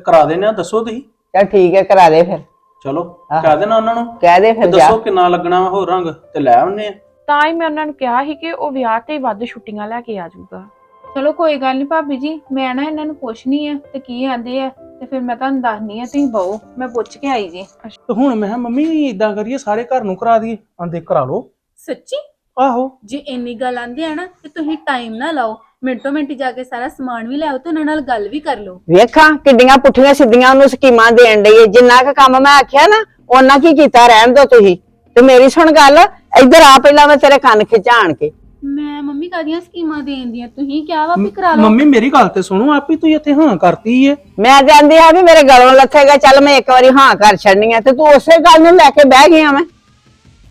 ਕਰਾ ਦੇਣਾ ਆ ਦੱਸੋ ਤੁਸੀਂ। ਚਲ ਠੀਕ ਹੈ ਕਰਾ ਦੇ ਫਿਰ। ਚਲੋ ਆਹ। ਕਹਿ ਦੇਣਾ ਉਹਨਾਂ ਨੂੰ। ਕਹਿ ਦੇ ਤੇ ਫਿਰ ਜਾ। ਦੱਸੋ ਕਿੰਨਾ ਲੱਗਣਾ ਹੋਰ ਰੰਗ ਤੇ ਲੈ ਆਉਨੇ ਆ। ਤਾਂ ਹੀ ਮੈਂ ਉਹਨਾਂ ਨੂੰ ਕਿਹਾ ਸੀ ਕਿ ਉਹ ਵਿਆਹ ਤੇ ਵੱਧ ਛੁੱਟੀਆਂ ਲੈ ਕੇ ਆ ਜਾਊਗਾ। ਚਲੋ ਕੋਈ ਗੱਲ ਨਹੀਂ ਭਾਬੀ ਜੀ ਮੈਂ ਨਾ ਇਹਨਾਂ ਨੂੰ ਪੁੱਛਣੀ ਆ ਤੇ ਕੀ ਆਂਦੇ ਆ ਤੇ ਫਿਰ ਮੈਂ ਤੁਹਾਨੂੰ ਦੱਸਣੀ ਆ ਤੁਸੀਂ ਬਹੁ ਮੈਂ ਪੁੱਛ ਕੇ ਆਈ ਜੀ। ਤੇ ਹੁਣ ਮੈਂ ਕਿਹਾ ਮੰਮੀ ਇਦਾਂ ਕਰੀਏ ਸਾਰੇ ਘਰ ਨੂੰ ਕਰਾ ਦਈਏ ਆਂਦੇ ਕਰਾ ਲਓ। ਸੱਚੀ? ਆਹੋ। ਜੇ ਇੰਨੀ ਗੱਲ ਆਂਦੀ ਆ ਨਾ ਤੇ ਤੁਸੀਂ ਟਾਈਮ ਨਾ ਲਾਓ। ਮਿੰਟੋ ਮਿੰਟ ਜਾ ਕੇ ਸਾਰਾ ਸਮਾਨ ਵੀ ਲਿਆਓ ਤੇ ਉਹਨਾਂ ਨਾਲ ਗੱਲ ਵੀ ਕਰ ਲਓ। ਵੇਖਾਂ ਕਿੱਡੀਆਂ ਪੁੱਠੀਆਂ ਸਿੱਧੀਆਂ ਉਹਨੂੰ ਸਕੀਮਾਂ ਦੇਣ ਡਈ ਏ। ਜਿੰਨਾ ਕੁ ਕੰਮ ਮੈਂ ਆਖਿਆ ਨਾ ਉਹਨਾਂ ਕੀ ਕੀਤਾ ਰਹਿਣ ਦੋ ਤੁਸੀਂ। ਤੇ ਮੇਰੀ ਸੁਣ ਗੱਲ ਇੱਧਰ ਆ ਪਹਿਲਾਂ ਮੈਂ ਤੇਰੇ ਕੰਨ ਖਿਚਾਣ ਕੇ। ਮੈਂ ਮੰਮੀ ਕਾਦੀਆਂ ਸਕੀਮਾਂ ਦੇਣ ਦੀਆਂ? ਤੁਸੀਂ ਕਿਹਾ ਵਾ ਵੀ ਕਰਾ ਲਓ। ਮੰਮੀ ਮੇਰੀ ਗੱਲ ਤੇ ਸੁਣੋ ਆਪੀ ਤੁਸੀਂ ਇੱਥੇ ਹਾਂ ਕਰਤੀ ਏ। ਮੈਂ ਜਾਂਦੀ ਆ ਵੀ ਮੇਰੇ ਗਲੋਂ ਲੱਥੇਗਾ ਚੱਲ ਮੈਂ ਇੱਕ ਵਾਰੀ ਹਾਂ ਕਰ ਛੱਡਣੀ ਆ। ਤੇ ਤੂੰ ਉਸੇ ਗੱਲ ਨੂੰ ਲੈ ਕੇ ਬਹਿ ਗਿਆ ਮੈਂ।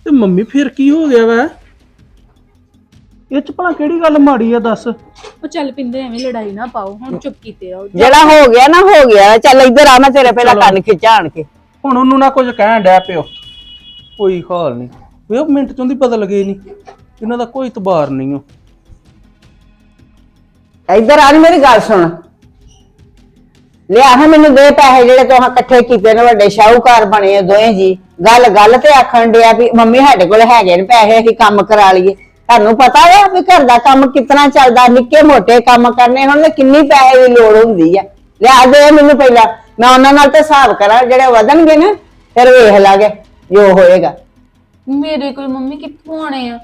ਤੇ ਮੰਮੀ ਫਿਰ ਕੀ ਹੋ ਗਿਆ ਵਾ? ਇਹ ਚ ਭਲਾ ਕਿਹੜੀ ਗੱਲ ਮਾੜੀ ਆ ਦੱਸ? ਉਹ ਚੱਲ ਪਿੰਦੇ ਐਵੇਂ ਲੜਾਈ ਨਾ ਪਾਓ ਹੁਣ ਚੁੱਪ ਕੀਤੇ ਰਹੋ। ਜਿਹੜਾ ਹੋ ਗਿਆ ਨਾ ਹੋ ਗਿਆ। ਚੱਲ ਇੱਧਰ ਆ ਮੈਂ ਤੇਰੇ ਪਹਿਲਾਂ ਕੰਨ ਖਿਚਾਣ ਕੇ। ਹੁਣ ਉਹਨੂੰ ਨਾ ਕੁਝ ਕਹਿਣ ਡੈ ਪਿਓ। ਕੋਈ ਹਾਲ ਨਹੀਂ। ਵੇ ਮਿੰਟ ਚੋਂ ਦੀ ਬਦਲ ਗਏ ਨਹੀਂ ਇਹਨਾਂ ਦਾ ਕੋਈ ਇਤਬਾਰ ਨਹੀਂ ਓ ਇੱਧਰ ਆ ਨੀ ਮੇਰੀ ਗੱਲ ਸੁਣ। ਲਿਆ ਹਾਂ ਮੈਨੂੰ ਦੇ ਪੈਸੇ ਜਿਹੜੇ ਤੂੰ ਇਕੱਠੇ ਕੀਤੇ ਨੇ ਵੱਡੇ ਸ਼ਾਹੂਕਾਰ ਬਣੇ ਆ ਦੋਵੇਂ ਜੀ। ਗੱਲ ਗੱਲ ਤੇ ਆਖਣ ਡਿਆ ਵੀ ਮੰਮੀ ਸਾਡੇ ਕੋਲ ਹੈਗੇ ਨੇ ਪੈਸੇ ਅਸੀਂ ਕੰਮ ਕਰਾ ਲਈਏ। ਤੁਹਾਨੂੰ ਪਤਾ ਵਾ ਵੀ ਘਰ ਦਾ ਕੰਮ ਕਿਤਨਾ ਚੱਲਦਾ ਨਿੱਕੇ ਮੋਟੇ ਕੰਮ ਕਰਨੇ ਹੁਣ ਕਿੰਨੀ ਪੈਸੇ ਦੀ ਲੋੜ ਹੁੰਦੀ ਆ ਲਿਆ ਦੇ ਮੈਨੂੰ ਪਹਿਲਾਂ ਮੈਂ ਉਹਨਾਂ ਨਾਲ ਤੇ ਹਿਸਾਬ ਕਰਾਂ ਜਿਹੜੇ ਵਧਣਗੇ ਨਾ ਫਿਰ ਵੇਖ ਲਾਂਗੇ ਜੋ ਹੋਏਗਾ। ਮੇਰੇ ਕੋਲ ਮੰਮੀ ਕਿੱਥੋਂ ਆਣੇ ਆ?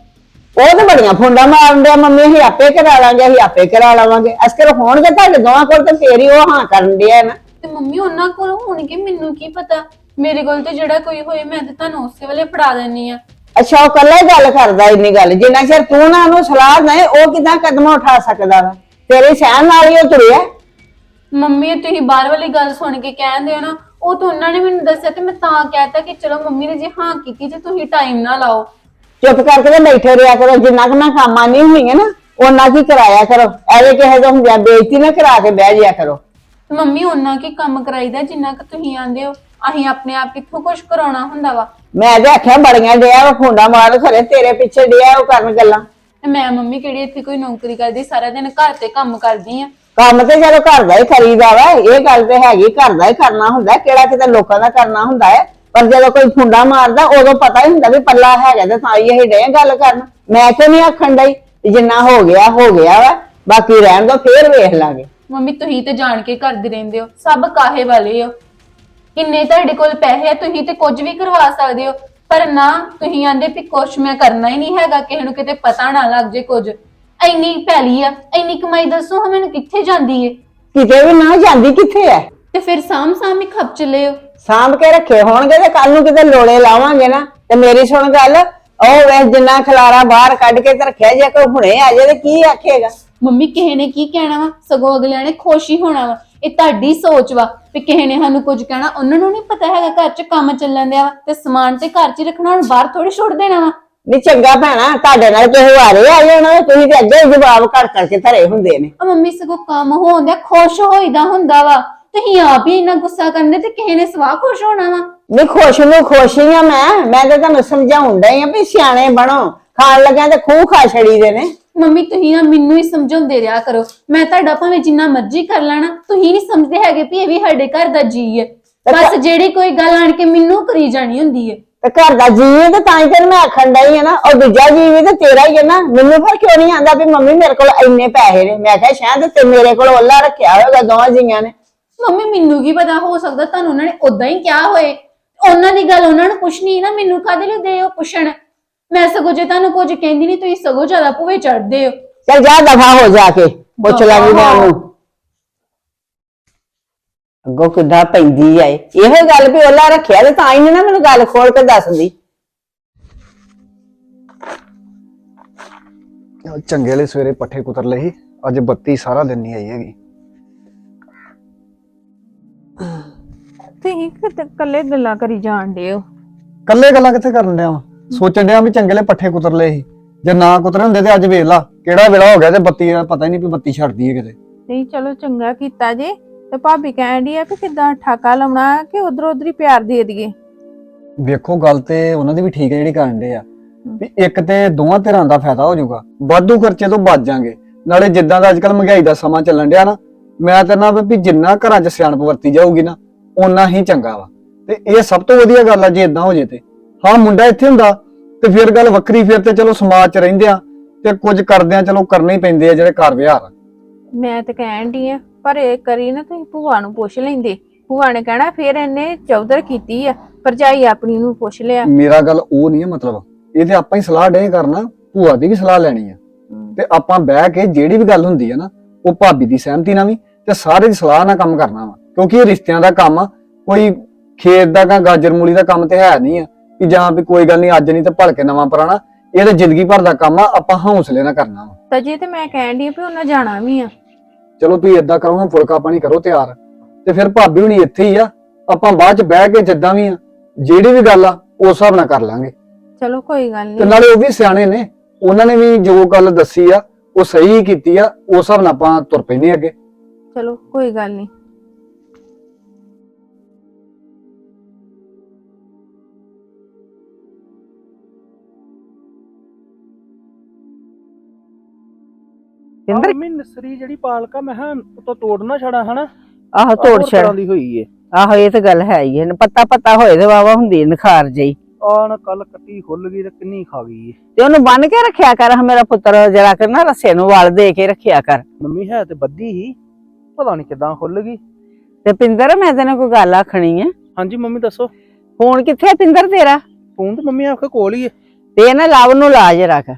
ਉਹ ਤਾਂ ਬੜੀਆਂ ਫੁੰਡਾ ਮਾਰਦੇ ਆ ਮੰਮੀ ਅਸੀਂ ਆਪੇ ਕਰਾ ਲਾਂਗੇ ਅਸੀਂ ਆਪੇ ਕਰਾ ਲਵਾਂਗੇ। ਅਸਕਰ ਹੋਣਗੇ ਤੁਹਾਡੇ ਦੋਵਾਂ ਕੋਲ ਤੇ ਫੇਰ ਹੀ ਉਹ ਹਾਂ ਕਰਨ ਡਿਆ ਨਾ। ਤੇ ਮੰਮੀ ਉਹਨਾਂ ਕੋਲ ਹੋਣਗੇ ਮੈਨੂੰ ਕੀ ਪਤਾ? ਮੇਰੇ ਕੋਲ ਤੇ ਜਿਹੜਾ ਕੋਈ ਹੋਏ ਮੈਂ ਤੇ ਤੁਹਾਨੂੰ ਉਸੇ ਵੇਲੇ ਫੜਾ ਦੇਣੀ ਆ। ਅੱਛਾ ਉਹ ਕੱਲਾ ਹੀ ਗੱਲ ਕਰਦਾ ਇੰਨੀ ਗੱਲ। ਜਿੰਨਾ ਚਿਰ ਤੂੰ ਨਾ ਉਹਨੂੰ ਸਲਾਹ ਦੇ ਉਹ ਕਿਦਾਂ ਕਦਮ ਉਠਾ ਸਕਦਾ ਵਾ? ਤੇਰੇ ਸਹਿਣ ਨਾਲ ਹੀ ਉਹ ਤੁਰਿਆ। ਮੰਮੀ ਤੁਸੀਂ ਬਾਹਰ ਵਾਲੀ ਗੱਲ ਸੁਣ ਕੇ ਕਹਿੰਦੇ ਹੋ ਨਾ ਉਹ ਤਾਂ ਉਹਨਾਂ ਨੇ ਮੈਨੂੰ ਦੱਸਿਆ ਤੇ ਮੈਂ ਤਾਂ ਕਹਿਤਾ ਕਿ ਚਲੋ ਮੰਮੀ ਨੇ ਜੇ ਹਾਂ ਕੀਤੀ ਤੇ ਤੁਸੀਂ ਟਾਈਮ ਨਾ ਲਾਓ। ਚੁੱਪ ਕਰਕੇ ਤੇ ਬੈਠੇ ਰਿਹਾ ਕਰੋ ਜਿੰਨਾ ਕੁ ਮੈਂ ਕੰਮਾਂ ਨਹੀਂ ਹੋਈਆਂ ਨਾ ਉਹਨਾਂ ਕੀ ਕਰਾਇਆ ਕਰੋ। ਐਵੇਂ ਕਿਸੇ ਦਾ ਹੁੰਦਿਆ ਬੇਇੱਜ਼ਤੀ ਨਾ ਕਰਾ ਕੇ ਬਹਿ ਜਿਆ ਕਰੋ। ਤੇ ਮੰਮੀ ਉਹਨਾਂ ਕੀ ਕੰਮ ਕਰਾਈਦਾ ਜਿੰਨਾ ਕਿ ਤੁਸੀਂ ਆਂਦੇ ਹੋ। ਅਸੀਂ ਆਪਣੇ ਆਪ ਕਿੱਥੋਂ ਕੁਝ ਕਰਾਉਣਾ ਹੁੰਦਾ ਵਾ? ਮੈਂ ਤੇ ਆਖਿਆ ਬੜੀਆਂ ਡਿਆ ਫੁੰਡਾ ਮਾਰ ਖਰੇ ਤੇਰੇ ਪਿੱਛੇ ਡਿਆ ਉਹ ਕਰਨ ਗੱਲਾਂ। ਤੇ ਮੈਂ ਮੰਮੀ ਕਿਹੜੀ ਇੱਥੇ ਕੋਈ ਨੌਕਰੀ ਕਰਦੀ ਸਾਰਾ ਦਿਨ ਘਰ ਤੇ ਕੰਮ ਕਰਦੀ ਆ। ਕੰਮ ਤੇ ਚਲੋ ਘਰ ਦਾ ਹੀ ਕਰੀਦਾ ਵਾ ਇਹ ਗੱਲ ਤੇ ਹੈਗੀ ਘਰ ਦਾ ਹੀ ਕਰਨਾ ਹੁੰਦਾ ਕਿਹੜਾ ਕਿਤੇ ਲੋਕਾਂ ਦਾ ਕਰਨਾ ਹੁੰਦਾ ਹੈ ਪਰ ਜਦੋਂ ਕੋਈ ਫੁੰਡਾ ਮਾਰਦਾ ਉਦੋਂ ਪਤਾ ਹੀ ਹੁੰਦਾ ਵੀ ਪੱਲਾ ਹੈਗਾ ਤੇ ਤਾਂ ਹੀ ਇਹ ਡੇ ਗੱਲ ਕਰਨ। ਮੈਂ ਤੇ ਨਹੀਂ ਆਖਣ ਡਈ ਵੀ ਜਿੰਨਾ ਹੋ ਗਿਆ ਹੋ ਗਿਆ ਵਾ ਬਾਕੀ ਰਹਿਣ ਦੋ ਫੇਰ ਵੇਖ ਲਾਂਗੇ। ਮੰਮੀ ਤੁਸੀਂ ਤੇ ਜਾਣ ਕੇ ਕਰਦੇ ਰਹਿੰਦੇ ਹੋ ਸਭ ਕਾਹੇ ਵਾਲੇ ਹੋ। ਕਿੰਨੇ ਤੁਹਾਡੇ ਕੋਲ ਪੈਸੇ ਆ ਤੁਸੀਂ ਤੇ ਕੁਝ ਵੀ ਕਰਵਾ ਸਕਦੇ ਹੋ। ਪਰ ਨਾ ਤੁਸੀਂ ਆਂਦੇ ਵੀ ਕੁਛ ਮੈਂ ਕਰਨਾ ਹੀ ਨਹੀਂ ਹੈਗਾ ਕਿਸੇ ਨੂੰ ਕਿਤੇ ਪਤਾ ਨਾ ਲੱਗ ਜੇ ਕੁਝ। ਇੰਨੀ ਪੈਲੀ ਆ ਇੰਨੀ ਕਮਾਈ ਦੱਸੋ ਹਾਂ ਮੈਨੂੰ ਕਿੱਥੇ ਜਾਂਦੀ ਏ? ਕਿਤੇ ਵੀ ਨਾ ਜਾਂਦੀ ਕਿੱਥੇ ਐ? ਤੇ ਫਿਰ ਸਾਮ ਸਾਮ ਹੀ ਖਪ ਚਲੇ ਹੋ ਸਾਂਭ ਕੇ ਰੱਖੇ ਹੋਣਗੇ ਤੇ ਕੱਲ ਨੂੰ ਕਿਤੇ ਲੋੜੇ ਲਾਵਾਂਗੇ ਨਾ। ਤੇ ਮੇਰੀ ਸੁਣ ਗੱਲ ਉਹ ਵੇ ਜਿੰਨਾ ਖਲਾਰਾ ਬਾਹਰ ਕੱਢ ਕੇ ਤੇ ਰੱਖਿਆ ਜੇ ਕੋਈ ਹੁਣੇ ਆ ਜਾਏ ਤੇ ਕੀ ਆਖੇਗਾ? ਮੰਮੀ ਕਿਸੇ ਨੇ ਕੀ ਕਹਿਣਾ ਵਾ? ਸਗੋਂ ਅਗਲਿਆਂ ਨੇ ਖੁਸ਼ ਹੀ ਹੋਣਾ ਵਾ। ਇਹ ਤੁਹਾਡੀ ਸੋਚ ਵਾ ਵੀ ਕਿਸੇ ਨੇ ਸਾਨੂੰ ਕੁਝ ਕਹਿਣਾ ਉਹਨਾਂ ਨੂੰ ਨਹੀਂ ਪਤਾ ਹੈਗਾ ਘਰ 'ਚ ਕੰਮ ਚੱਲਣ ਦਿਆ ਤੇ ਸਮਾਨ ਤੇ ਘਰ 'ਚ ਹੀ ਰੱਖਣਾ ਹੁਣ ਬਾਹਰ ਥੋੜੀ ਛੁੱਟ ਦੇਣਾ ਵਾ। ਨੀ ਚੰਗਾ ਭੈਣਾ ਤੁਹਾਡੇ ਨਾਲ ਕਿਸੇ ਵਾਰੇ ਆ ਜਾਣਾ ਤੁਸੀਂ ਤੇ ਅੱਗੇ ਹੀ ਜਵਾਬ ਘੜ ਕਰਕੇ ਧਰੇ ਹੁੰਦੇ ਨੇ। ਆ ਮੰਮੀ ਸਗੋਂ ਕੰਮ ਹੋਉਂਦਿਆ ਖੁਸ਼ ਹੋਈਦਾ ਹੁੰਦਾ ਵਾ। ਤੁਸੀਂ ਆਪ ਹੀ ਇੰਨਾ ਗੁੱਸਾ ਕਰਨੇ ਤੇ ਕਿਸੇ ਨੇ ਸਵਾਹ ਖੁਸ਼ ਹੋਣਾ ਵਾ। ਨੀ ਖੁਸ਼ ਨੂੰ ਖੁਸ਼ ਹੀ ਆ ਮੈਂ ਮੈਂ ਤਾਂ ਤੁਹਾਨੂੰ ਸਮਝਾਉਣ ਡਈ ਆ ਵੀ ਸਿਆਣੇ ਬਣੋ। ਖਾਣ ਲੱਗਿਆ ਤੇ ਖੂਹ ਖਾ ਛੜੀ ਦੇ ਨੇ। ਮੰਮੀ ਤੁਸੀਂ ਨਾ ਮੈਨੂੰ ਹੀ ਸਮਝਾਉਂਦੇ ਰਿਹਾ ਕਰੋ। ਮੈਂ ਤੁਹਾਡਾ ਭਾਵੇਂ ਜਿੰਨਾ ਮਰਜ਼ੀ ਕਰ ਲੈਣਾ ਤੁਸੀਂ ਨਹੀਂ ਸਮਝਦੇ ਹੈਗੇ ਵੀ ਇਹ ਵੀ ਸਾਡੇ ਘਰ ਦਾ ਜੀ ਹੈ। ਬਸ ਜਿਹੜੀ ਕੋਈ ਗੱਲ ਆਣ ਕੇ ਮੈਨੂੰ ਕਰੀ ਜਾਣੀ ਹੁੰਦੀ ਹੈ। ਤੇ ਘਰ ਦਾ ਜੀਵ ਤੇ ਤਾਂ ਹੀ ਤੈਨੂੰ ਮੈਂ ਆਖਣ ਡਈ ਆ ਨਾ ਉਹ ਦੂਜਾ ਜੀਵ ਵੀ ਤੇ ਤੇਰਾ ਹੀ ਹੈ ਨਾ। ਮੈਨੂੰ ਫਿਰ ਕਿਉਂ ਨਹੀਂ ਆਂਦਾ ਵੀ ਮੰਮੀ ਮੇਰੇ ਕੋਲ ਇੰਨੇ ਪੈਸੇ ਨੇ? ਮੈਂ ਕਿਹਾ ਸ਼ਾਇਦ ਤੇ ਮੇਰੇ ਕੋਲ ਓਲਾ ਰੱਖਿਆ ਹੋਵੇਗਾ ਦੋਵਾਂ ਜੀਆਂ ਨੇ। ਮੰਮੀ ਮੈਨੂੰ ਕੀ ਪਤਾ ਹੋ ਸਕਦਾ ਤੁਹਾਨੂੰ ਉਹਨਾਂ ਨੇ ਉਦਾਂ ਹੀ ਕਿਹਾ ਹੋਏ। ਉਹਨਾਂ ਦੀ ਗੱਲ ਉਹਨਾਂ ਨੂੰ ਪੁੱਛਣੀ ਨਾ ਮੈਨੂੰ ਕਾਹਦੇ ਲਈ ਦੇ ਉਹ ਪੁੱਛਣ? ਮੈਂ ਸਗੋਂ ਜੇ ਤੁਹਾਨੂੰ ਕੁਝ ਕਹਿੰਦੀ ਨਹੀਂ ਤੁਸੀਂ ਸਗੋਂ ਜ਼ਿਆਦਾ ਭੂਵੇ ਚੜਦੇ ਹੋ। ਚੱਲ ਜਾ ਦਫਾ ਹੋ ਜਾ ਕੇ ਪੁੱਛ ਲਾਂਗੀ ਮੈਂ ਉਹਨੂੰ। ਅੱਗੋਂ ਕਿੱਦਾਂ ਪੈਂਦੀ ਐ ਇਹੋ। ਗੱਲ ਵੀ ਓਲਾ ਰੱਖਿਆ ਤੇ ਤਾਂ ਹੀ ਨੀ ਨਾ ਮੈਨੂੰ ਗੱਲ ਖੋਲ ਕੇ ਦੱਸਦੀ। ਉਹ ਚੰਗੇ ਲਈ ਸਵੇਰੇ ਪੱਠੇ ਕੁਤਰ ਲਏ ਸੀ ਅੱਜ ਬੱਤੀ ਸਾਰਾ ਦਿਨ ਨਹੀਂ ਆਈ ਹੈਗੀ। ਤੁਸੀਂ ਕਿਤੇ ਇਕੱਲੇ ਗੱਲਾਂ ਕਰੀ ਜਾਣ ਡੇ ਹੋ? ਕੱਲੇ ਗੱਲਾਂ ਕਿੱਥੇ ਕਰਨ ਡਿਆ ਵਾਂ ਸੋਚਣ ਡਿਆ ਵੀ ਚੰਗੇ ਲਈ ਪੱਠੇ ਕੁਤਰ ਲਏ ਸੀ। ਜੇ ਨਾ ਕੁਤਰੇ ਹੁੰਦੇ ਤੇ ਅੱਜ ਵੇਖ ਲਾ ਕਿਹੜਾ ਵੇਲਾ ਹੋ ਗਿਆ ਤੇ ਬੱਤੀ ਦਾ ਪਤਾ ਹੀ ਨਹੀਂ ਵੀ ਬੱਤੀ ਛੱਡਦੀ ਹੈ ਕਿਤੇ। ਨਹੀਂ ਚਲੋ ਚੰਗਾ ਕੀਤਾ ਜੇ। ਤੇ ਭਾਬੀ ਡਈ ਆ ਵੀ ਕਿਦਾਂ ਠਾਕਾ ਲਾਉਣਾ ਕਿ ਉਧਰ ਉਧਰ ਹੀ ਪਿਆਰ ਦੇ ਦਈਏ? ਵੇਖੋ ਗੱਲ ਤੇ ਉਹਨਾਂ ਦੀ ਵੀ ਠੀਕ ਹੈ ਜਿਹੜੀ ਕਰਨ ਡੇ ਆ। ਵੀ ਇੱਕ ਤੇ ਦੋਵਾਂ ਧਿਰਾਂ ਦਾ ਫਾਇਦਾ ਹੋ ਜਾਊਗਾ। ਵਾਧੂ ਖਰਚੇ ਤੋਂ ਬਚ ਜਾਾਂਗੇ। ਨਾਲੇ ਜਿੱਦਾਂ ਦਾ ਅੱਜਕੱਲ ਮਹਿੰਗਾਈ ਦਾ ਸਮਾਂ ਚੱਲਣ ਡਿਆ ਨਾ ਮੈਂ ਤਾਂ ਨਾ ਵੀ ਜਿੰਨਾ ਘਰਾਂ 'ਚ ਸਿਆਣਪ ਵਰਤੀ ਜਾਊਗੀ ਨਾ ਓਨਾ ਹੀ ਚੰਗਾ ਵਾ। ਤੇ ਇਹ ਸਭ ਤੋਂ ਵਧੀਆ ਗੱਲ ਆ ਜੇ ਇਦਾਂ ਹੋ ਜੇ ਤੇ। ਹਾਂ ਮੁੰਡਾ ਇੱਥੇ ਹੁੰਦਾ ਤੇ ਫਿਰ ਗੱਲ ਵੱਖਰੀ ਫਿਰ ਤੇ ਚਲੋ ਸਮਾਜ 'ਚ ਰਹਿੰਦੇ ਆ ਤੇ ਕੁਝ ਕਰਦੇ ਆ ਚਲੋ ਕਰਨੇ ਹੀ ਪੈਂਦੇ ਆ ਜਿਹੜੇ ਘਰ ਵਿਹਾਰ। ਆ। ਮੈਂ ਤੇ ਕਹਿਣ ਦੀ ਆ ਪਰ ਇਹ ਕਰੀ ਨਾ ਤੁਸੀਂ ਭੂਆ ਨੂੰ ਪੁੱਛ ਲੈਂਦੇ। ਭੂਆ ਨੇ ਕਹਿਣਾ ਫਿਰ ਇਹਨੇ ਚੌਧਰ ਕੀਤੀ ਆ ਭਰਜਾਈ ਆਪਣੀ ਨੂੰ ਪੁੱਛ ਲਿਆ। ਮੇਰਾ ਗੱਲ ਉਹ ਨਹੀਂ ਹੈ ਮਤਲਬ। ਇਹ ਤੇ ਆਪਾਂ ਹੀ ਸਲਾਹ ਡੇ ਕਰਨਾ ਭੂਆ ਦੀ ਵੀ ਸਲਾਹ ਲੈਣੀ ਆ। ਤੇ ਆਪਾਂ ਬਹਿ ਕੇ ਜਿਹੜੀ ਵੀ ਗੱਲ ਹੁੰਦੀ ਆ ਨਾ ਉਹ ਭਾਬੀ ਦੀ ਸਹਿਮਤੀ ਨਾਲ ਵੀ ਤੇ ਸਾਰੇ ਦੀ ਸਲਾਹ ਨਾਲ ਕੰਮ ਕਰਨਾ ਵਾ। ਕਿਉਂਕਿ ਇਹ ਰਿਸ਼ਤਿਆਂ ਦਾ ਕੰਮ ਆ ਕੋਈ ਖੇਤ ਦਾ ਕਾ ਗਾਜਰ ਮੂਲੀ ਦਾ ਕੰਮ ਤੇ ਹੈ ਨਹੀਂ ਆ। ਕਿ ਜਾਂ ਵੀ ਕੋਈ ਗੱਲ ਨਹੀਂ ਅੱਜ ਨਹੀਂ ਤੇ ਭਲਕੇ ਨਵਾਂ ਪੁਰਾਣਾ ਇਹ ਤਾਂ ਜ਼ਿੰਦਗੀ ਭਰ ਦਾ ਕੰਮ ਆ ਆਪਾਂ ਹੌਸਲੇ ਨਾਲ ਕਰਨਾ ਵਾ। ਤਾਂ ਜੇ ਤੇ ਮੈਂ ਕਹਿਣ ਦੀ ਵੀ ਉਹਨਾਂ ਜਾਣਾ ਵੀ ਆ। ਚਲੋ ਤੁਸੀਂ ਏਦਾਂ ਕਰੋ ਹਾਂ ਫੁਲਕਾ ਪਾਣੀ ਕਰੋ ਤਿਆਰ। ਤੇ ਫਿਰ ਭਾਬੀ ਹੁਣੀ ਇੱਥੇ ਹੀ ਆ ਆਪਾਂ ਬਾਅਦ ਚ ਬਹਿ ਕੇ ਜਿੱਦਾਂ ਵੀ ਆ ਜਿਹੜੀ ਵੀ ਗੱਲ ਆ ਉਸ ਹਿਸਾਬ ਨਾਲ ਕਰ ਲਾਂਗੇ। ਚਲੋ ਕੋਈ ਗੱਲ ਤੇ ਨਹੀਂ ਨਾਲੇ ਉਹ ਵੀ ਸਿਆਣੇ ਨੇ ਉਹਨਾਂ ਨੇ ਵੀ ਜੋ ਗੱਲ ਦੱਸੀ ਆ ਉਹ ਸਹੀ ਕੀਤੀ ਆ ਉਸ ਹਿਸਾਬ ਨਾਲ ਆਪਾਂ ਤੁਰ ਪੈਨੇ ਅੱਗੇ। ਚਲੋ ਕੋਈ ਗੱਲ ਨਹੀਂ ਇੰਦਰ ਮੰਮੀ ਨਸਰੀ ਜਿਹੜੀ ਪਾਲਕਾ ਮੈਂ ਹਾਂ ਉਤੋਂ ਤੋੜ ਨਾ ਛੜਾ ਹਨਾ? ਆਹੋ ਤੋੜ ਛੜ। ਦੀ ਹੋਈ ਏ। ਆਹੋ ਇਹ ਤਾਂ ਗੱਲ ਹੈ ਹੀ ਹੈ ਪੱਤਾ ਪੱਤਾ ਹੋਏ ਤੇ ਵਾਵਾ ਹੁੰਦੀ ਹੈ ਨਖਾਰ ਜਈ। ਨਾ ਕੱਲ ਕੱਟੀ ਖੁੱਲ ਗਈ ਤੇ ਕਿੰਨੀ ਖਾ ਗਈ ਏ। ਤੇ ਉਹਨੂੰ ਬੰਨ ਕੇ ਰੱਖਿਆ ਕਰ ਮੇਰਾ ਪੁੱਤਰ ਜਰਾ ਕਰ ਨਾ ਰੱਸੇ ਨੂੰ ਵਾਲ ਦੇ ਕੇ ਰੱਖਿਆ ਕਰ। ਮੰਮੀ ਹੈ ਤੇ ਬੱਦੀ ਹੀ ਪਤਾ ਨਹੀਂ ਕਿਦਾਂ ਖੁੱਲ ਗਈ। ਤੇ ਪਿੰਦਰ ਮੈਂ ਤੈਨੂੰ ਕੋਈ ਗੱਲ ਆਖਣੀ ਹੈ ਹਾਂਜੀ ਮੰਮੀ ਦੱਸੋ। ਫੋਨ ਕਿੱਥੇ ਆ ਪਿੰਦਰ ਤੇਰਾ? ਫੋਨ ਤੇ ਮੰਮੀ ਆਖੇ ਕੋਲ ਹੀ ਏ। ਤੇ ਨਾ ਲਵ ਨੂੰ ਲਾਜ ਰੱਖ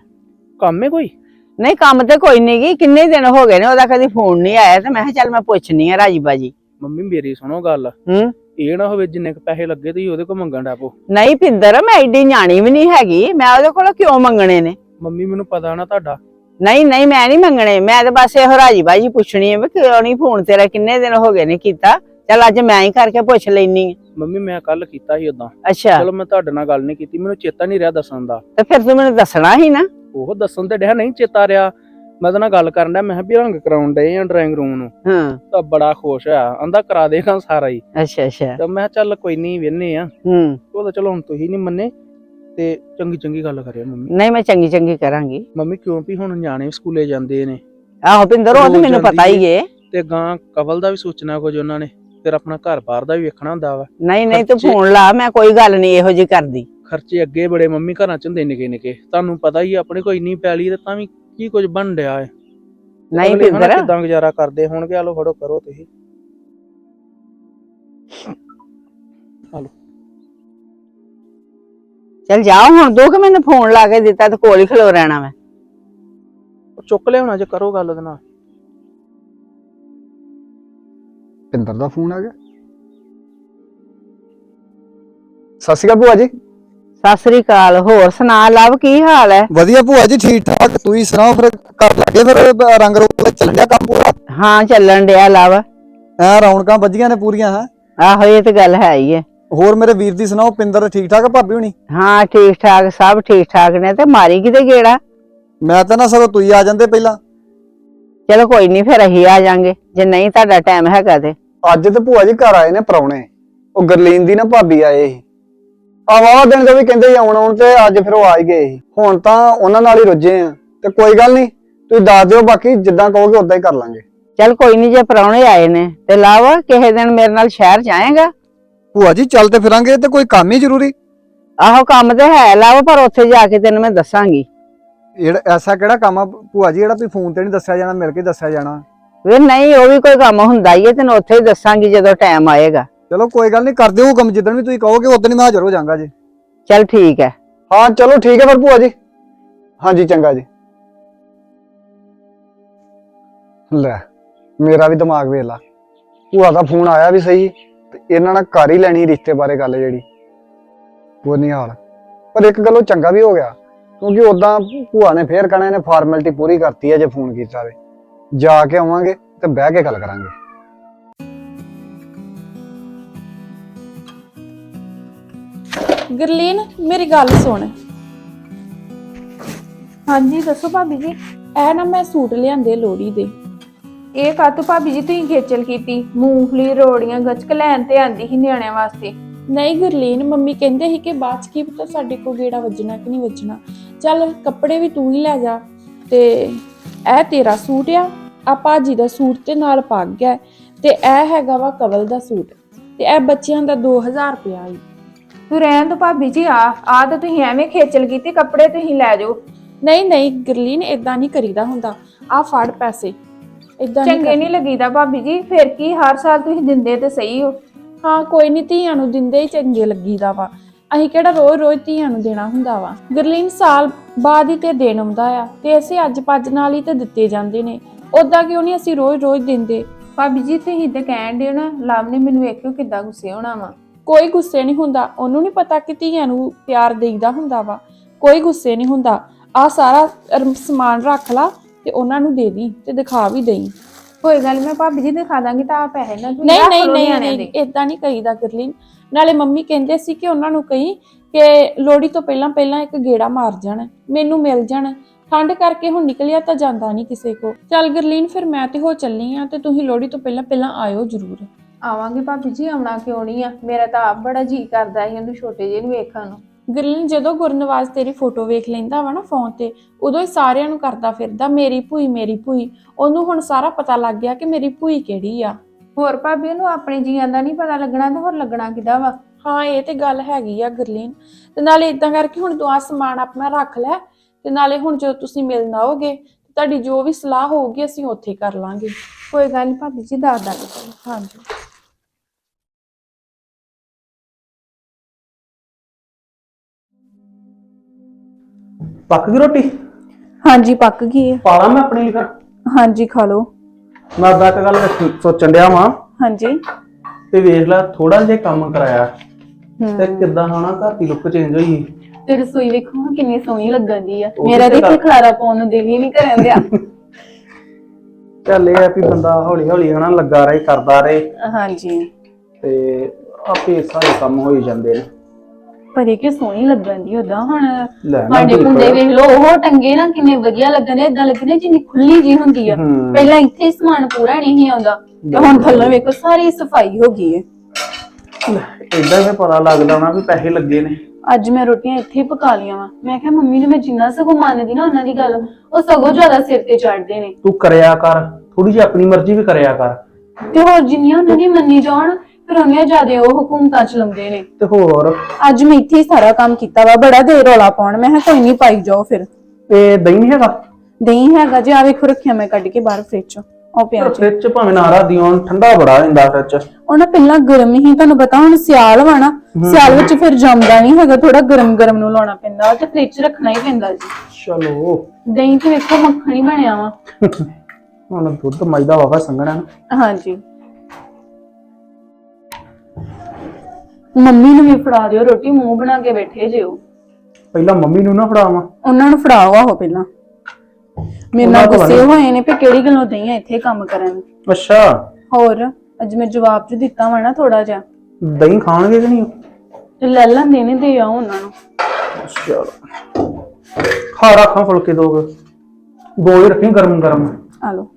ਕੰਮ ਏ ਕੋਈ? ਨਹੀਂ ਕੰਮ ਤੇ ਕੋਈ ਨਹੀਂ ਗੀ ਕਿੰਨੇ ਦਿਨ ਹੋ ਗਏ ਨੇ ਉਹਦਾ ਕਦੀ ਫੋਨ ਨਹੀਂ ਆਇਆ ਤੇ ਮੈਂ ਕਿਹਾ ਚੱਲ ਮੈਂ ਪੁੱਛਣੀ ਆ ਰਾਜੀ ਬਾਜੀ। ਮੰਮੀ ਮੇਰੀ ਸੁਣੋ ਗੱਲ। ਹੂੰ? ਇਹ ਨਾ ਹੋਵੇ ਜਿੰਨੇ ਕ ਪੈਸੇ ਲੱਗੇ ਤੁਸੀਂ ਉਹਦੇ ਕੋਲ ਮੰਗਣ ਡਾਪੋ। ਨਹੀਂ ਪਿੰਦਰ ਮੈਂ ਐਡੀ ਨਿਆਣੀ ਵੀ ਨਹੀਂ ਹੈਗੀ ਮੈਂ ਉਹਦੇ ਕੋਲੋਂ ਕਿਉਂ ਮੰਗਣੇ ਨੇ? ਮੰਮੀ ਮੈਨੂੰ ਪਤਾ ਨਾ ਤੁਹਾਡਾ। ਨਹੀਂ ਨਹੀਂ ਮੈਂ ਨਹੀਂ ਮੰਗਣੇ ਮੈਂ ਤੇ ਬਸ ਇਹੋ ਰਾਜੀ ਬਾਜੀ ਪੁੱਛਣੀ ਹੈ ਵੀ ਕਿਉਂ ਨਹੀਂ ਫੋਨ ਤੇਰਾ ਕਿੰਨੇ ਦਿਨ ਹੋ ਗਏ ਨੇ ਕੀਤਾ? ਚੱਲ ਅੱਜ ਮੈਂ ਹੀ ਕਰਕੇ ਪੁੱਛ ਲੈਣੀ ਮੰਮੀ ਮੈਂ ਕੱਲ ਕੀਤਾ ਸੀ ਉਦਾਂ ਅੱਛਾ। ਚਲੋ ਮੈਂ ਤੁਹਾਡੇ ਨਾਲ ਗੱਲ ਨਹੀਂ ਕੀਤੀ ਮੈਨੂੰ ਚੇਤਾ ਨਹੀਂ ਰਿਹਾ ਦੱਸਣ ਦਾ। ਤੇ ਫਿਰ ਤੂੰ ਮੈਨੂੰ ਦੱਸਣਾ ਹੀ ਨਾ। ਉਹ ਦੱਸਣ ਤੇ ਡਿਆ ਨਹੀਂ ਚੇਤਾ ਰਿਹਾ। ਮੈਂ ਤਾਂ ਨਾਲ ਗੱਲ ਕਰਨ ਡਿਆ ਮੈਂ ਕਿਹਾ ਵੀ ਰੰਗ ਕਰਾਉਣ ਡਏ ਆ ਡਰਾਇੰਗ ਰੂਮ ਨੂੰ। ਹਾਂ। ਤਾਂ ਬੜਾ ਖੁਸ਼ ਆ ਆਂਦਾ ਕਰਾ ਦੇਗਾ ਸਾਰਾ ਹੀ। ਅੱਛਾ ਅੱਛਾ। ਤਾਂ ਮੈਂ ਕਿਹਾ ਚੱਲ ਕੋਈ ਨਹੀਂ ਵੇਨੇ ਆ। ਹੂੰ। ਉਹ ਤਾਂ ਚਲੋ ਹੁਣ ਤੁਸੀਂ ਨਹੀਂ ਮੰਨੇ ਤੇ ਚੰਗੀ ਚੰਗੀ ਗੱਲ ਕਰਿਓ ਮੰਮੀ। ਨਹੀਂ ਮੈਂ ਚੰਗੀ ਚੰਗੀ ਕਰਾਂਗੀ। ਮੰਮੀ ਕਿਉਂ ਵੀ ਹੁਣ ਨਿਆਣੇ ਸਕੂਲੇ ਜਾਂਦੇ ਨੇ। ਆਹੋ ਪਿੰਦਰ ਉਹ ਤਾਂ ਮੈਨੂੰ ਪਤਾ ਹੀ ਏ। ਤੇ ਗਾਂ ਕਵਲ ਦਾ ਵੀ ਸੋਚਣਾ ਕੁਝ ਉਹਨਾਂ ਨੇ। ਫਿਰ ਆਪਣਾ ਘਰ ਬਾਹਰ ਦਾ ਵੀ ਵੇਖਣਾ ਹੁੰਦਾ ਵਾ। ਨਹੀਂ ਨਹੀਂ ਤੂੰ ਫੋਨ ਲਾ ਮੈਂ ਕੋਈ ਗੱਲ ਨਹੀਂ ਇਹੋ ਜੀ ਕਰਦੀ। ਖਰਚੇ ਅੱਗੇ ਬੜੇ ਮੰਮੀ ਘਰਾਂ ਚ ਹੁੰਦੇ ਨਿਕੇ ਨਿਕੇ। ਤੁਹਾਨੂੰ ਪਤਾ ਹੀ ਆ, ਆਪਣੇ ਕੋਈ ਨਹੀਂ ਪੈਲੀ ਤੇ ਤਾਂ ਵੀ ਕੀ ਕੁਝ ਬਣ ਰਿਹਾ ਹੈ ਨਹੀਂ ਅਗਲੇ ਹਨਾ ਪਿੰਦਰ। ਕਿੱਦਾਂ ਗੁਜ਼ਾਰਾ ਕਰਦੇ ਹੋਣਗੇ? ਆਲੋ ਫੜੋ ਕਰੋ ਤੁਸੀਂ। ਚੱਲ ਜਾਓ ਹੁਣ ਦੋ ਕਿ ਮੈਨੂੰ ਫੋਨ ਲਾ ਕੇ ਦਿੱਤਾ ਤੇ ਕੋਲ ਹੀ ਖਲੋ ਰਹਿਣਾ ਮੈਂ। ਉਹ ਚੁੱਕ ਲਿਆਉਣਾ ਜੇ ਕਰੋ ਗੱਲ ਉਹਦੇ ਨਾਲ। ਪਿੰਦਰ ਦਾ ਫੋਨ ਆ ਗਿਆ। ਸਤਿ ਸ਼੍ਰੀ ਅਕਾਲ ਭੂਆ ਜੀ। ਸਤਿ ਸ੍ਰੀ ਅਕਾਲ ਹੋਰ ਸੁਣਾ ਲਵ ਕੀ ਹਾਲ ਹੈ? ਵਧੀਆ ਭੂਆ ਜੀ ਠੀਕ ਠਾਕ ਤੁਸੀਂ ਸੁਣਾਓ ਫਿਰ ਘਰ ਲੱਗੇ ਫਿਰ ਰੰਗ ਰੋਗ ਚੱਲ ਗਿਆ ਕੰਮ ਪੂਰਾ? ਹਾਂ ਚੱਲਣ ਡਿਆ ਲਵ। ਐ ਰੌਣਕਾਂ ਵੱਜੀਆਂ ਨੇ ਪੂਰੀਆਂ ਹੈ? ਆਹੋ ਇਹ ਤੇ ਗੱਲ ਹੈ ਹੀ ਹੈ। ਹੋਰ ਮੇਰੇ ਵੀਰ ਦੀ ਸੁਣਾਓ ਪਿੰਦਰ ਠੀਕ ਠਾਕ ਆ ਭਾਬੀ ਹੁਣੀ? ਹਾਂ ਠੀਕ ਠਾਕ ਸਭ ਠੀਕ ਠਾਕ ਨੇ ਤੇ ਮਾਰੀ ਕਿਤੇ ਗੇੜਾ? ਮੈਂ ਤਾਂ ਨਾ ਸਗੋਂ ਤੁਸੀਂ ਆ ਜਾਂਦੇ ਪਹਿਲਾਂ। ਚਲੋ ਕੋਈ ਨਹੀਂ ਫਿਰ ਅਸੀਂ ਆ ਜਾਾਂਗੇ ਜੇ ਨਹੀਂ ਤੁਹਾਡਾ ਟਾਈਮ ਹੈਗਾ ਤੇ। ਅੱਜ ਤੇ ਭੂਆ ਜੀ ਘਰ ਆਏ ਨੇ ਪਰੌਣੇ। ਉਹ ਗਰਲੀਨ ਦੀ ਨਾ ਭਾਬੀ ਆਏ ਸੀ। ਆਵਾ ਦਿਨ ਜੋ ਵੀ ਕਹਿੰਦੇ ਸੀ ਆਉਣ ਆਉਣ ਤੇ ਅੱਜ ਫਿਰ ਉਹ ਆ ਹੀ ਗਏ ਸੀ। ਹੁਣ ਤਾਂ ਉਹਨਾਂ ਨਾਲ ਹੀ ਰੁੱਝੇ ਆ ਤੇ ਕੋਈ ਗੱਲ ਨਹੀਂ ਤੁਸੀਂ ਦੱਸ ਦਿਓ ਬਾਕੀ ਜਿੱਦਾਂ ਕਹੋਗੇ ਉਦਾਂ ਹੀ ਕਰ ਲਾਂਗੇ। ਚਲ ਕੋਈ ਨਹੀਂ ਜੇ ਪ੍ਰਾਹੁਣੇ ਆਏ ਨੇ ਤੇ ਲਵ ਕਿਸੇ ਦਿਨ ਮੇਰੇ ਨਾਲ ਸ਼ਹਿਰ ਜਾਏਗਾ? ਭੂਆ ਜੀ ਚੱਲ ਤੇ ਫਿਰਾਂਗੇ ਤੇ ਕੋਈ ਕੰਮ ਹੀ ਜ਼ਰੂਰੀ। ਆਹੋ ਕੰਮ ਤੇ ਹੈ ਲਵ ਪਰ ਉੱਥੇ ਜਾ ਕੇ ਤੈਨੂੰ ਮੈਂ ਦੱਸਾਂਗੀ। ਜਿਹੜਾ ਐਸਾ ਕਿਹੜਾ ਕੰਮ ਆ ਭੂਆ ਜੀ ਜਿਹੜਾ ਤੁਸੀਂ ਫੋਨ ਤੇ ਨਹੀਂ ਦੱਸਿਆ ਜਾਣਾ ਮਿਲ ਕੇ ਦੱਸਿਆ ਜਾਣਾ। ਵੇ ਨਹੀਂ ਉਹ ਵੀ ਕੋਈ ਕੰਮ ਹੁੰਦਾ ਹੀ ਹੈ ਤੈਨੂੰ ਉੱਥੇ ਹੀ ਦੱਸਾਂਗੀ ਜਦੋਂ ਟਾਈਮ ਆਏਗਾ। ਚਲੋ ਕੋਈ ਗੱਲ ਨਹੀਂ ਕਰ ਦਿਓ ਹੁਕਮ ਜਿੱਦਣ ਵੀ ਤੁਸੀਂ ਕਹੋਗੇ ਉਦੋਂ ਹੀ ਮੈਂ ਹਾਜ਼ਰ ਹੋ ਜਾਵਾਂਗਾ ਜੀ। ਚਲ ਠੀਕ ਹੈ। ਹਾਂ ਚਲੋ ਠੀਕ ਹੈ ਫਿਰ ਭੂਆ ਜੀ। ਹਾਂਜੀ ਚੰਗਾ ਜੀ। ਲੈ ਮੇਰਾ ਵੀ ਦਿਮਾਗ ਵੇਲਾ ਭੂਆ ਦਾ ਫੋਨ ਆਇਆ ਵੀ ਸਹੀ ਤੇ ਇਹਨਾਂ ਨਾਲ ਕਰ ਹੀ ਲੈਣੀ ਰਿਸ਼ਤੇ ਬਾਰੇ ਗੱਲ ਜਿਹੜੀ। ਉਹ ਨਹੀਂ ਹਾਲ। ਪਰ ਇੱਕ ਗੱਲੋਂ ਚੰਗਾ ਵੀ ਹੋ ਗਿਆ ਕਿਉਂਕਿ ਉਦਾਂ ਭੂਆ ਨੇ ਫੇਰ ਕਹਿਣਾ ਇਹਨੇ ਫਾਰਮੈਲਿਟੀ ਪੂਰੀ ਕਰਤੀ ਹੈ ਜੇ ਫੋਨ ਕੀਤਾ ਤੇ। ਜਾ ਕੇ ਆਵਾਂਗੇ ਤੇ ਬਹਿ ਕੇ ਗੱਲ ਕਰਾਂਗੇ। ਗਰਲੀਨ ਮੇਰੀ ਗੱਲ ਸੁਣ। ਹਾਂਜੀ ਦੱਸੋ ਭਾਬੀ ਜੀ। ਇਹ ਨਾ ਮੈਂ ਸੂਟ ਲਿਆਂਦੇ ਲੋੜੀ ਦੇ। ਇਹ ਕਾਤੋਂ ਭਾਬੀ ਜੀ ਤੁਸੀਂ ਖੇਚਲ ਕੀਤੀ? ਮੂੰਗਫਲੀ ਰੋੜੀਆਂ ਗੱਚਕ ਲੈਣ ਤੇ ਆਂਦੀ ਸੀ ਨਿਆਣਿਆਂ ਵਾਸਤੇ। ਨਹੀਂ ਗਰਲੀਨ ਮੰਮੀ ਕਹਿੰਦੇ ਸੀ ਕਿ ਬਾਅਦ ਚ ਕੀ ਪਤਾ ਸਾਡੇ ਕੋ ਗੇੜਾ ਵੱਜਣਾ ਕਿ ਨਹੀਂ ਵੱਜਣਾ। ਚੱਲ ਕੱਪੜੇ ਵੀ ਤੂੰ ਹੀ ਲੈ ਜਾ। ਤੇ ਇਹ ਤੇਰਾ ਸੂਟ ਆ। ਆ ਭਾਜੀ ਦਾ ਸੂਟ ਤੇ ਨਾਲ ਪੱਗ ਹੈ ਤੇ ਇਹ ਹੈਗਾ ਵਾ ਕਵਲ ਦਾ ਸੂਟ। ਤੇ ਇਹ ਬੱਚਿਆਂ ਦਾ 2000 ਰੁਪਇਆ ਹੀ ਤੂੰ ਰਹਿਣ ਦੋ ਭਾਬੀ ਜੀ ਆ ਆ ਤਾਂ ਤੁਸੀਂ ਐਵੇਂ ਖੇਚਲ ਕੀਤੀ ਕੱਪੜੇ ਤੁਸੀਂ ਲੈ ਜਾਓ। ਨਹੀਂ ਨਹੀਂ ਗਰਲੀਨ ਇਦਾਂ ਨਹੀਂ ਕਰੀਦਾ ਹੁੰਦਾ। ਆ ਫੜ ਪੈਸੇ। ਇਦਾਂ ਚੰਗੇ ਨਹੀਂ ਲੱਗੀਦਾ ਭਾਬੀ ਜੀ ਫਿਰ ਕੀ ਹਰ ਸਾਲ ਤੁਸੀਂ ਦਿੰਦੇ ਤੇ ਸਹੀ ਹੋ। ਹਾਂ ਕੋਈ ਨਹੀਂ ਧੀਆਂ ਨੂੰ ਦਿੰਦੇ ਹੀ ਚੰਗੇ ਲੱਗੀਦਾ ਵਾ। ਅਸੀਂ ਕਿਹੜਾ ਰੋਜ਼ ਰੋਜ਼ ਧੀਆਂ ਨੂੰ ਦੇਣਾ ਹੁੰਦਾ ਵਾ। ਗਰਲੀਨ ਸਾਲ ਬਾਅਦ ਹੀ ਤੇ ਦੇਣ ਆਉਂਦਾ ਆ ਤੇ ਅਸੀਂ ਅੱਜ ਭੱਜ ਨਾਲ ਹੀ ਤੇ ਦਿੱਤੇ ਜਾਂਦੇ ਨੇ। ਉਦਾਂ ਕਿਉਂ ਨਹੀਂ ਅਸੀਂ ਰੋਜ਼ ਰੋਜ਼ ਦਿੰਦੇ? ਭਾਬੀ ਜੀ ਤੁਸੀਂ ਤੇ ਕਹਿਣ ਦਿਓ ਨਾ ਲਵ ਨੇ ਮੈਨੂੰ ਵੇਖਿਓ ਕਿੱਦਾਂ ਗੁੱਸੇ ਹੋਣਾ ਵਾ। ਕੋਈ ਗੁੱਸੇ ਨਹੀਂ ਹੁੰਦਾ ਉਹਨੂੰ ਨਹੀਂ ਪਤਾ ਕਿ ਧੀਆਂ ਨੂੰ ਪਿਆਰ ਦੇਈਦਾ ਹੁੰਦਾ ਵਾ। ਕੋਈ ਗੁੱਸੇ ਨਹੀਂ ਹੁੰਦਾ। ਆ ਸਾਰਾ ਅਰ- ਸਮਾਨ ਰੱਖ ਲਾ ਤੇ ਉਹਨਾਂ ਨੂੰ ਦੇ ਦੀ ਤੇ ਦਿਖਾ ਵੀ ਦੇਈ। ਕੋਈ ਗੱਲ ਨੀ, ਮੈਂ ਭਾਬੀ ਜੀ ਦਿਖਾ ਦਾਂਗੀ ਤਾਂ ਆ ਪੈਸੇ ਨਾ ਤੁਸੀਂ ਨਹੀਂ ਰੱਖ ਨਹੀਂ ਲਓ ਨਹੀਂ ਨਿਆਣਿਆਂ ਨਹੀਂ ਦੇ। ਇਦਾਂ ਨਹੀਂ ਕਹੀਦਾ ਗਰਲੀਨ ਨਾਲੇ ਮੰਮੀ ਕਹਿੰਦੇ ਸੀ ਕਿ ਉਹਨਾਂ ਨੂੰ ਕਹੀ ਕਿ ਲੋੜੀ ਤੋਂ ਪਹਿਲਾਂ ਪਹਿਲਾਂ ਇੱਕ ਗੇੜਾ ਮਾਰ ਜਾਣ ਮੈਨੂੰ ਮਿਲ ਜਾਣ। ਠੰਡ ਕਰਕੇ ਹੁਣ ਨਿਕਲਿਆ ਤਾਂ ਜਾਂਦਾ ਨਹੀਂ ਕਿਸੇ ਕੋ ਚੱਲ ਗਰਲੀਨ ਫਿਰ ਮੈਂ ਤੇ ਹੋ ਚੱਲੀ ਆ ਤੇ ਤੁਸੀਂ ਲੋੜੀ ਤੋਂ ਪਹਿਲਾਂ ਪਹਿਲਾਂ ਆਇਓ ਜ਼ਰੂਰ। ਆਵਾਂਗੇ ਭਾਬੀ ਜੀ ਆਉਣਾ ਕਿਉਂ ਨਹੀਂ ਆ? ਮੇਰਾ ਤਾਂ ਆਪ ਬੜਾ ਜੀ ਕਰਦਾ ਸੀ ਉਹਨੂੰ ਛੋਟੇ ਜਿਹੇ ਨੂੰ ਵੇਖਣ ਨੂੰ। ਗਰਲੀਨ ਜਦੋਂ ਗੁਰਨਵਾਜ ਤੇਰੀ ਫੋਟੋ ਵੇਖ ਲੈਂਦਾ ਵਾ ਨਾ ਫੋਨ ਤੇ ਉਦੋਂ ਹੀ ਸਾਰਿਆਂ ਨੂੰ ਕਰਦਾ ਫਿਰਦਾ ਮੇਰੀ ਭੂਈ ਮੇਰੀ ਭੂਈ। ਉਹਨੂੰ ਹੁਣ ਸਾਰਾ ਪਤਾ ਲੱਗ ਗਿਆ ਕਿ ਮੇਰੀ ਭੂਈ ਕਿਹੜੀ ਆ। ਹੋਰ ਭਾਬੀ ਉਹਨੂੰ ਆਪਣੇ ਜੀਆਂ ਦਾ ਨਹੀਂ ਪਤਾ ਲੱਗਣਾ ਤੇ ਹੋਰ ਲੱਗਣਾ ਕਿਦਾ ਵਾ? ਹਾਂ ਇਹ ਤੇ ਗੱਲ ਹੈਗੀ ਆ ਗਰਲੀਨ ਤੇ ਨਾਲੇ ਇਦਾਂ ਕਰਕੇ ਹੁਣ ਤੂੰ ਆ ਸਮਾਨ ਆਪਣਾ ਰੱਖ ਲੈ ਤੇ ਨਾਲੇ ਹੁਣ ਜਦੋਂ ਤੁਸੀਂ ਮਿਲਣ ਆਓਗੇ ਤੁਹਾਡੀ ਜੋ ਵੀ ਸਲਾਹ ਹੋਊਗੀ ਅਸੀਂ ਉੱਥੇ ਕਰ ਲਾਂਗੇ। ਕੋਈ ਗੱਲ ਨੀ ਭਾਬੀ ਜੀ ਦੱਸ ਦਾਂਗੇ ਹਾਂਜੀ। ਪੱਕ ਗਈ ਰੋਟੀ? ਹਾਂਜੀ ਪੱਕ ਗਈ ਹੈ। ਪਾਲਾ ਮੈਂ ਆਪਣੇ ਲਈ ਫਿਰ? ਹਾਂਜੀ ਖਾ ਲਓ। ਮੈਂ ਅੱਧਾ ਕੁ ਗੱਲ ਸੋਚਣ ਡਿਆ ਵਾਂ। ਹਾਂਜੀ। ਤੇ ਵੇਖ ਲੈ ਥੋੜਾ ਜਿਹਾ ਕੰਮ ਕਰਾਇਆ। ਤੇ ਕਿੱਦਾਂ ਹਨਾ ਘਰ ਦੀ ਲੁੱਕ ਚੇਂਜ ਹੋਈ। ਤੇ ਰਸੋਈ ਵੇਖੋ ਕਿੰਨੀ ਸੋਹਣੀ ਲੱਗਣ ਦੀ ਆ। ਉਹੀ ਮੇਰਾ ਤੇ ਤੇ ਖਲਾਰਾ ਪਾਉਣ ਨੂੰ ਦਿਲ ਹੀ ਨਹੀਂ ਕਰਨ ਦਿਆ ਚੱਲ ਇਹ ਆ ਵੀ ਬੰਦਾ ਹੌਲੀ ਹੌਲੀ ਹਨਾ ਲੱਗਾ ਰਹੇ ਕਰਦਾ ਰਹੇ। ਹਾਂਜੀ। ਤੇ ਆਪੇ ਸਾਰੇ ਕੰਮ ਹੋਈ ਜਾਂਦੇ ਨੇ। ਪਰ ਇਹ ਕਿ ਸੋਹਣੀ ਲੱਗਣ ਦੀ ਉਦਾਂ ਹੁਣ। ਲੈ ਨਾ ਸਾਡੇ ਕੁੰਡੇ ਆ। ਵੇਖ ਲਓ ਉਹ ਟੰਗੇ ਨਾ ਕਿੰਨੇ ਵਧੀਆ ਲੱਗਣੇ ਇਦਾਂ ਲੱਗਣੇ ਜਿੰਨੀ ਖੁੱਲੀ ਜੀ ਹੁੰਦੀ ਆ। ਪਹਿਲਾਂ ਇੱਥੇ ਹੀ ਸਮਾਨ ਪੂਰਾ ਨਹੀਂ ਸੀ ਆਉਂਦਾ ਤੇ ਹੁਣ ਥੱਲੇ ਵੇਖੋ ਸਾਰੀ ਸਫ਼ਾਈ ਹੋ ਗਈ ਹੈ ਏਦਾਂ ਵੀ ਪਤਾ ਲੱਗਦਾ ਨਾ ਵੀ ਪੈਸੇ ਲੱਗੇ ਨੇ। ਅੱਜ ਮੈਂ ਰੋਟੀਆਂ ਇੱਥੇ ਹੀ ਪਕਾ ਲੀਆਂ ਵਾ। ਮੈਂ ਕਿਹਾ ਮੰਮੀ ਨੂੰ ਮੈਂ ਜਿੰਨਾ ਸਗੋਂ ਮੰਨਦੀ ਨਾ ਉਹਨਾਂ ਦੀ ਗੱਲ ਉਹ ਸਗੋਂ ਜ਼ਿਆਦਾ ਸਿਰ ਤੇ ਚੜਦੇ ਨੇ। ਤੂੰ ਕਰਿਆ ਕਰ ਥੋੜੀ ਜਿਹੀ ਆਪਣੀ ਮਰਜ਼ੀ ਵੀ ਕਰਿਆ ਕਰ। ਤੇ ਹੋਰ ਜਿੰਨੀਆਂ ਉਹਨਾਂ ਦੀ ਮੰਨੀ ਜਾਣ ਫਿਰ ਉਹਨੀਆਂ ਜ਼ਿਆਦਾ ਉਹ ਹੁਕੂਮਤਾਂ ਚਲਾਉਂਦੇ ਨੇ। ਤੇ ਹੋਰ? ਅੱਜ ਮੈਂ ਇੱਥੇ ਹੀ ਸਾਰਾ ਕੰਮ ਕੀਤਾ ਵਾ ਬੜਾ ਦੇਰ ਰੌਲਾ ਪਾਉਣ। ਮੈਂ ਕਿਹਾ ਕੋਈ ਨਹੀਂ ਪਾਈ ਜਾਓ ਫਿਰ। ਇਹ ਦਹੀਂ ਹੈਗਾ? ਦਹੀਂ ਹੈਗਾ ਜੇ ਆ ਵੇਖੋ ਰੱਖਿਆ ਮੈਂ ਕੱਢ ਕੇ ਬਾਹਰ ਫ੍ਰਿਜ ਚੋਂ। ਉਹ ਪਿਆ ਪਰ ਜੀ ਫ੍ਰਿਜ ਚ ਭਾਵੇਂ ਨਾ ਰੱਖਦੀ ਹੋਣ ਠੰਡਾ ਬੜਾ ਹੁੰਦਾ ਫ੍ਰਿਜ ਚ। ਉਹ ਨਾ ਪਹਿਲਾਂ ਗਰਮ ਹੀ ਤੁਹਾਨੂੰ ਪਤਾ ਹੁਣ ਸਿਆਲ ਵਾ ਨਾ ਸਿਆਲ ਵਿੱਚ ਫਿਰ ਜੰਮਦਾ ਨਹੀਂ ਹੈਗਾ ਥੋੜਾ ਗਰਮ ਗਰਮ ਨੂੰ ਲਾਉਣਾ ਪੈਂਦਾ ਤੇ ਫ੍ਰਿਜ 'ਚ ਰੱਖਣਾ ਹੀ ਪੈਂਦਾ ਜੀ। ਚਲੋ। ਦਹੀਂ ਤੇ ਵੇਖੋ ਮੱਖਣ ਹੀ ਬਣਿਆ ਵਾ। ਹੁਣ ਦੁੱਧ ਮੱਝਦਾ ਵਾਵਾ ਸੰਘਣਾ ਨਾ। ਹਾਂਜੀ। ਮੰਮੀ ਨੂੰ ਵੀ ਫੜਾ ਦਿਓ ਰੋਟੀ ਮੂੰਹ ਬਣਾ ਕੇ ਬੈਠੇ ਜਿਓ ਪਹਿਲਾਂ ਮੰਮੀ ਨੂੰ ਨਾ ਫੜਾਵਾਂ। ਉਹਨਾਂ ਨੂੰ ਫੜਾਓ ਆਹੋ ਪਹਿਲਾਂ। ਮੇਰੇ ਨਾਲ ਉਹਨਾਂ ਕੋਲ ਗੁੱਸੇ ਹੋਏ ਨੇ ਵੀ ਕਿਹੜੀ ਗੱਲੋਂ ਦਈ ਆ ਇੱਥੇ ਕੰਮ ਕਰਨ। ਅੱਛਾ। ਹੋਰ ਅੱਜ ਮੈਂ ਜਵਾਬ ਚ ਦਿੱਤਾ ਵਾ ਨਾ ਥੋੜਾ ਜਿਹਾ। ਦਹੀਂ ਖਾਣਗੇ ਕਿ ਨਹੀਂ ਤੇ ਲੈ ਲੈਂਦੇ ਨੇ ਦੇ ਆਓ ਉਹਨਾਂ ਨੂੰ। ਚਲੋ ਖਾ ਰੱਖਾਂ ਫੁਲਕੇ ਦੋ ਕੁ। ਦੋ ਹੀ ਰੱਖੀ ਗਰਮ ਗਰਮ ਆ ਲਓ।